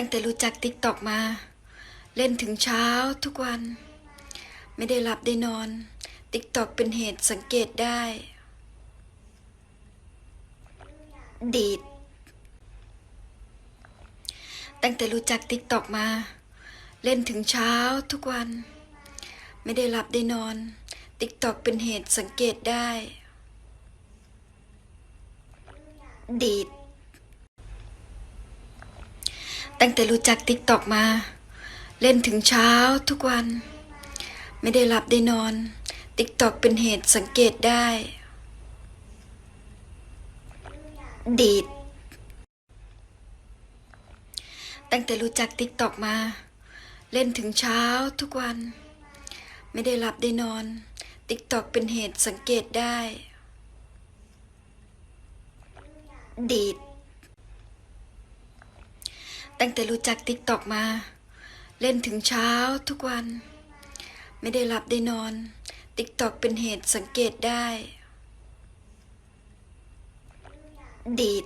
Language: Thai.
ตั้งแต่รู้จักติ๊กตอกมา เล่นถึงเช้าทุกวัน ไม่ได้หลับได้นอน ติ๊กตอกเป็นเหตุสังเกตได้ ดีด ตั้งแต่รู้จักติ๊กตอกมา เล่นถึงเช้าทุกวัน ไม่ได้หลับได้นอน ติ๊กตอกเป็นเหตุสังเกตได้ ดีด ตั้งแต่รู้จักติ๊กตอกมา เล่นถึงเช้าทุกวัน ไม่ได้หลับได้นอน ติ๊กตอกเป็นเหตุสังเกตได้ ดีด ตั้งแต่รู้จักติ๊กตอกมา เล่นถึงเช้าทุกวัน ไม่ได้หลับได้นอน ติ๊กตอกเป็นเหตุสังเกตได้ ดีด ตั้งแต่รู้จักติ๊กตอกมา เล่นถึงเช้าทุกวัน ไม่ได้หลับได้นอน ติ๊กตอกเป็นเหตุสังเกตได้ ดีด